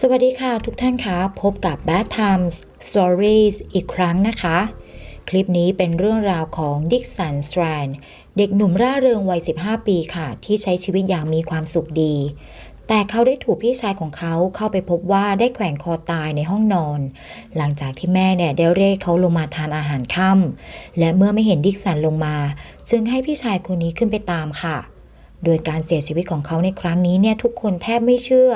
สวัสดีค่ะทุกท่านคะพบกับ Bad Times Stories อีกครั้งนะคะ คลิปนี้เป็นเรื่องราวของดิกสันส t ตรนเด็กหนุ่มร่าเริงวัย 15 ปีค่ะ ที่ใช้ชีวิตอย่างมีความสุขดี แต่เขาได้ถูกพี่ชายของเขาเข้าไปพบว่าได้แขวนคอตายในห้องนอน หลังจากที่แม่เนี่ยได้เรียกเขาลงมาทานอาหารค่ำและเมื่อไม่เห็นดิกสันลงมา จึงให้พี่ชายคนนี้ขึ้นไปตามค่ะ โดยการเสียชีวิตของเขาในครั้งนี้เนี่ยทุกคนแทบไม่เชื่อ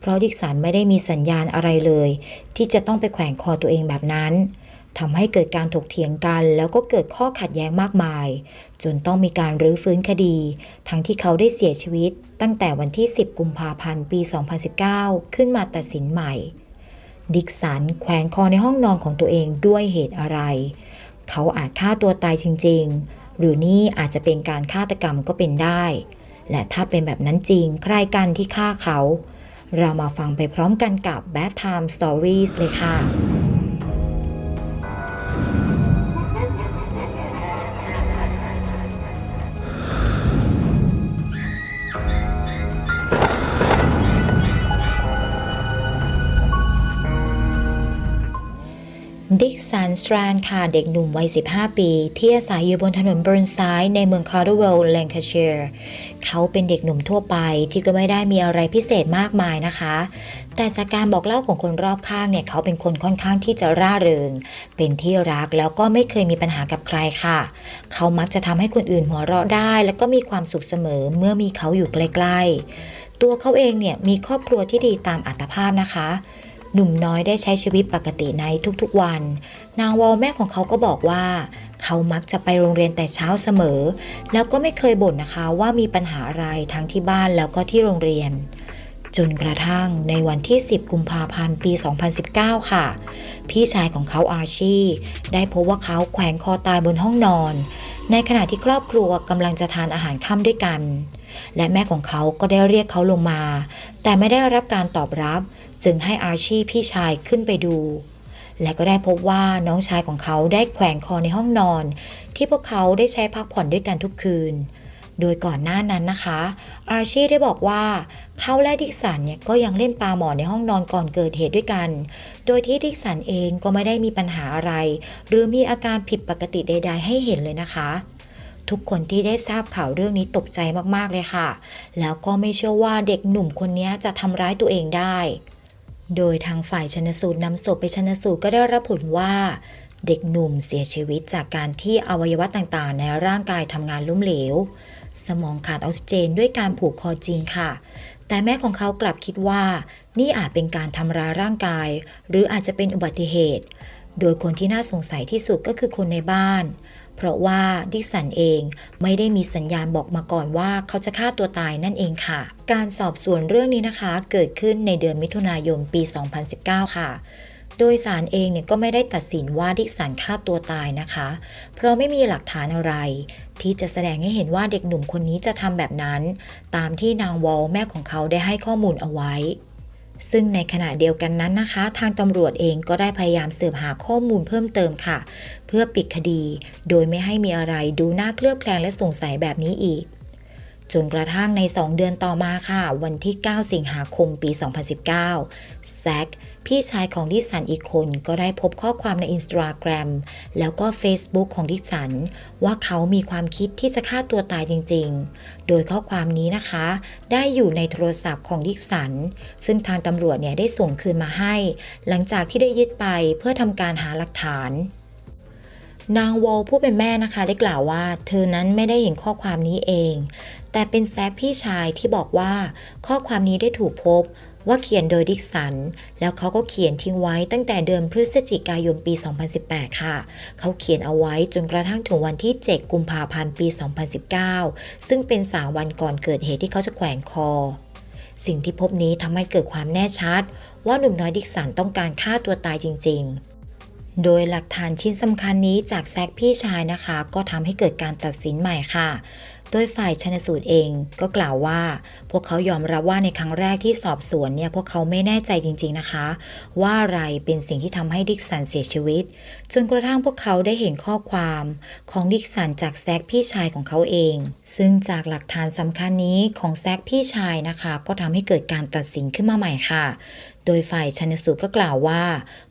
เพราะดิกสันไม่ได้มีสัญญาณอะไรเลย ที่จะต้องไปแขวนคอตัวเองแบบนั้นทำให้เกิดการถกเถียงกัน แล้วก็เกิดข้อขัดแย้งมากมาย จนต้องมีการรื้อฟื้นคดี ทั้งที่เขาได้เสียชีวิต ตั้งแต่วันที่ 10 กุมภาพันธ์ ปี 2019 ขึ้นมาตัดสินใหม่ ดิกสันแขวนคอในห้องนอนของตัวเองด้วยเหตุอะไร เขาอาจฆ่าตัวตายจริง ๆ หรือนี่อาจจะเป็นการฆาตกรรมก็เป็นได้ และถ้าเป็นแบบนั้นจริง ใครกันที่ฆ่าเขา เรามาฟังไปพร้อมกันกับ Bad Time Stories เลยค่ะ ดิกสันสตรานค่ะเด็กหนุ่มวัย 15 ปี ที่อาศัยอยู่บนถนนเบิร์นไซด์ในเมืองคาร์ดเวลแลงคาเชียร์เขาเป็นเด็กหนุ่มทั่วไปที่ก็ไม่ได้มีอะไรพิเศษมากมายนะคะ แต่จากการบอกเล่าของคนรอบข้างเนี่ย เขาเป็นคนค่อนข้างที่จะร่าเริง เป็นที่รักแล้วก็ไม่เคยมีปัญหากับใครค่ะ เขามักจะทำให้คนอื่นหัวเราะได้ แล้วก็มีความสุขเสมอเมื่อมีเขาอยู่ใกล้ๆตัวเขาเองเนี่ยมีครอบครัวที่ดีตามอัตภาพนะคะ หนุ่มน้อยได้ใช้ชีวิตปกติในทุกๆวัน นางวอลแม่ของเขาก็บอกว่า เขามักจะไปโรงเรียนแต่เช้าเสมอ แล้วก็ไม่เคยบ่นนะคะว่ามีปัญหาอะไรทั้งที่บ้านแล้วก็ที่โรงเรียน จนกระทั่งในวันที่ 10 กุมภาพันธ์ปี 2019 ค่ะ พี่ชายของเขาอาร์ชีได้พบว่าเขาแขวนคอตายบนห้องนอน ในขณะที่ครอบครัวกำลังจะทานอาหารค่ำด้วยกัน และแม่ของเขาก็ได้เรียกเขาลงมา แต่ไม่ได้รับการตอบรับ จึงให้อาร์ชีพี่ชายขึ้นไปดู และก็ได้พบว่าน้องชายของเขาได้แขวนคอในห้องนอน ที่พวกเขาได้ใช้พักผ่อนด้วยกันทุกคืน โดยก่อนหน้านั้นนะคะ อาร์ชีได้บอกว่าเขาและดิกสันเนี่ยก็ยังเล่นปลาหมอในห้องนอนก่อนเกิดเหตุด้วยกัน โดยที่ดิกสันเองก็ไม่ได้มีปัญหาอะไร หรือมีอาการผิดปกติใด ๆ ให้เห็นเลยนะคะ ทุกคนที่ได้ทราบข่าวเรื่องนี้ตกใจมากๆเลยค่ะ แล้วก็ไม่เชื่อว่าเด็กหนุ่มคนนี้จะทำร้ายตัวเองได้ โดยทางฝ่ายชนสูตรนำศพไปชนสูตรก็ได้รับผลว่าเด็กหนุ่มเสียชีวิตจากการที่อวัยวะต่างๆ ในร่างกายทำงานล้มเหลว สมองขาดออกซิเจนด้วยการผูกคอจริงค่ะ แต่แม่ของเขากลับคิดว่า นี่อาจเป็นการทำร้ายร่างกาย หรืออาจจะเป็นอุบัติเหตุ โดยคนที่น่าสงสัยที่สุดก็คือคนในบ้าน เพราะว่าดิสันเองไม่ได้มีสัญญาณบอกมาก่อนว่าเขาจะฆ่าตัวตายนั่นเองค่ะ การสอบสวนเรื่องนี้นะคะ เกิดขึ้นในเดือนมิถุนายนปี 2019 ค่ะโดยศาลเองเนี่ยก็ไม่ได้ตัดสินว่าดิสันฆ่าตัวตายนะคะ เพราะไม่มีหลักฐานอะไร ที่จะแสดงให้เห็นว่าเด็กหนุ่มคนนี้จะทำแบบนั้น ตามที่นางวอลแม่ของเขาได้ให้ข้อมูลเอาไว้ ซึ่งในขณะเดียวกันนั้นนะคะ ทางตำรวจเองก็ได้พยายามสืบหาข้อมูลเพิ่มเติมค่ะ เพื่อปิดคดี โดยไม่ให้มีอะไรดูน่าเคลือบแคลงและสงสัยแบบนี้อีก จนกระทั่งใน 2 เดือนต่อมาค่ะ วันที่ 9 สิงหาคมปี 2019 แซคพี่ชายของดิสันอีกคนก็ได้พบข้อความใน Instagram แล้วก็ Facebook ของดิสัน ว่าเขามีความคิดที่จะฆ่าตัวตายจริง ๆ โดยข้อความนี้นะคะ ได้อยู่ในโทรศัพท์ของดิสัน ซึ่งทางตำรวจเนี่ยได้ส่งคืนมาให้ หลังจากที่ได้ยึดไปเพื่อทำการหาหลักฐาน นางวอลผู้เป็นแม่นะคะได้กล่าวว่า เธอนั้นไม่ได้เห็นข้อความนี้เอง แต่เป็นแซคพี่ชายที่บอกว่า ข้อความนี้ได้ถูกพบว่าเขียนโดยดิกสัน แล้วเขาก็เขียนทิ้งไว้ตั้งแต่เดือนพฤศจิกายนปี 2018 ค่ะ เขาเขียนเอาไว้จนกระทั่งถึงวันที่ 7 กุมภาพันธ์ปี 2019 ซึ่งเป็นสาวันก่อนเกิดเหตุที่เขาจะแขวนคอ สิ่งที่พบนี้ทำให้เกิดความแน่ชัด ว่าหนุ่มน้อยดิกสันต้องการฆ่าตัวตายจริง ๆ โดยหลักฐานชิ้นสำคัญนี้จากแซกพี่ชายนะคะ ก็ทำให้เกิดการตัดสินใหม่ค่ะ โดยฝ่ายชนสูตรเองก็กล่าวว่า พวกเขายอมรับว่าในครั้งแรกที่สอบสวนเนี่ยพวกเขาไม่แน่ใจจริง ๆนะคะ ว่าอะไรเป็นสิ่งที่ทำให้ดิกสันเสียชีวิต จนกระทั่งพวกเขาได้เห็นข้อความของดิกสันจากแซกพี่ชายของเขาเอง ซึ่งจากหลักฐานสำคัญนี้ของแซกพี่ชายนะคะ ก็ทำให้เกิดการตัดสินขึ้นมาใหม่ค่ะ ดยฝ่ายชันสูตรก็กล่าวว่า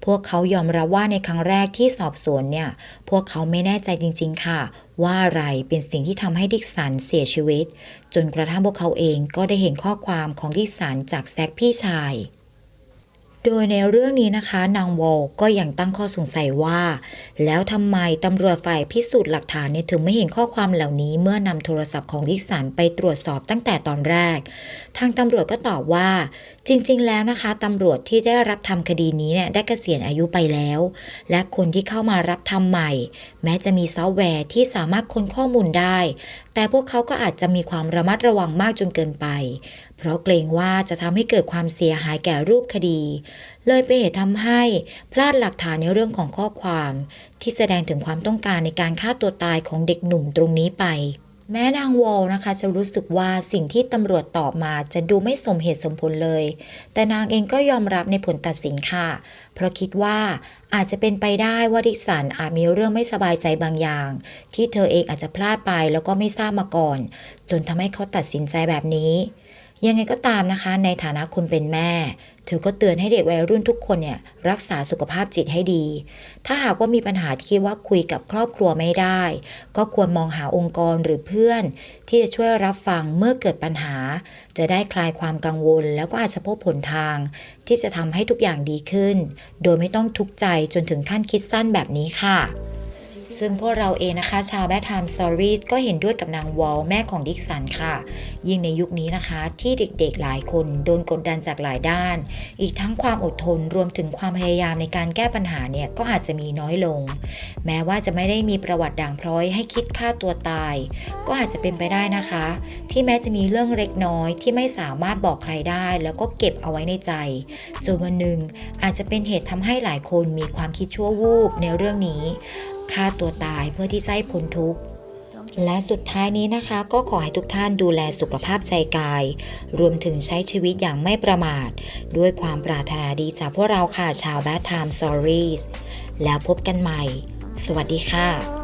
พวกเขายอมรับว่าในครั้งแรกที่สอบสวนเนี่ย พวกเขาไม่แน่ใจจริง ๆ ค่ะ ว่าอะไรเป็นสิ่งที่ทำให้ดิกสันเสียชีวิต จนกระทั่งพวกเขาเองก็ได้เห็นข้อความของดิกสันจากแซกพี่ชาย โดยในเรื่องนี้นะคะนางวอลก็ยังตั้งข้อสงสัยว่า แล้วทำไมตำรวจฝ่ายพิสูจน์หลักฐานเนี่ยถึงไม่เห็นข้อความเหล่านี้ เมื่อนำโทรศัพท์ของดิกสันไปตรวจสอบตั้งแต่ตอนแรก ทางตำรวจก็ตอบว่า จริง ๆ แล้วนะคะตำรวจที่ได้รับทำคดีนี้เนี่ยได้เกษียณอายุไปแล้ว และคนที่เข้ามารับทำใหม่ แม้จะมีซอฟต์แวร์ที่สามารถค้นข้อมูลได้ แต่พวกเขาก็อาจจะมีความระมัดระวังมากจนเกินไป เพราะเกรงว่าจะทำให้เกิดความเสียหายแก่รูปคดี เลยเป็นเหตุทำให้พลาดหลักฐานในเรื่องของข้อความ ที่แสดงถึงความต้องการในการฆ่าตัวตายของเด็กหนุ่มตรงนี้ไป แม้นางวอลนะคะ จะรู้สึกว่าสิ่งที่ตำรวจตอบมาจะดูไม่สมเหตุสมผลเลย แต่นางเองก็ยอมรับในผลตัดสินค่ะ เพราะคิดว่าอาจจะเป็นไปได้ว่าดิสันอาจมีเรื่องไม่สบายใจบางอย่าง ที่เธอเองอาจจะพลาดไปแล้วก็ไม่ทราบมาก่อน จนทำให้เขาตัดสินใจแบบนี้ ยังไงก็ตามนะคะ ในฐานะคนเป็นแม่ เธอก็เตือนให้เด็กวัยรุ่นทุกคนเนี่ยรักษาสุขภาพจิตให้ดี ถ้าหากว่ามีปัญหาที่คิดว่าคุยกับครอบครัวไม่ได้ ก็ควรมองหาองค์กรหรือเพื่อน ที่จะช่วยรับฟังเมื่อเกิดปัญหา จะได้คลายความกังวล แล้วก็อาจจะพบผลทาง ที่จะทำให้ทุกอย่างดีขึ้น โดยไม่ต้องทุกข์ใจจนถึงขั้นคิดสั้นแบบนี้ค่ะ ซึ่งพวกเราเองนะคะ ชาวแบทไทม์สตอรี่ก็เห็นด้วยกับนางวอลแม่ของดิกสันค่ะ ยิ่งในยุคนี้นะคะ ที่เด็กๆหลายคนโดนกดดันจากหลายด้าน อีกทั้งความอดทนรวมถึงความพยายามในการแก้ปัญหาเนี่ยก็อาจจะมีน้อยลง แม้ว่าจะไม่ได้มีประวัติด่างพร้อยให้คิดฆ่าตัวตาย ก็อาจจะเป็นไปได้นะคะ ที่แม้จะมีเรื่องเล็กน้อยที่ไม่สามารถบอกใครได้ แล้วก็เก็บเอาไว้ในใจจนวันหนึ่งอาจจะเป็นเหตุทำให้หลายคนมีความคิดชั่ววูบในเรื่องนี้ ฆ่าตัวตายเพื่อที่จะให้พ้นทุกข์และสุดท้ายนี้นะคะ ก็ขอให้ทุกท่านดูแลสุขภาพใจกาย รวมถึงใช้ชีวิตอย่างไม่ประมาท ด้วยความปรารถนาดีจากพวกเราค่ะชาว Bad Time Stories แล้วพบกันใหม่ สวัสดีค่ะ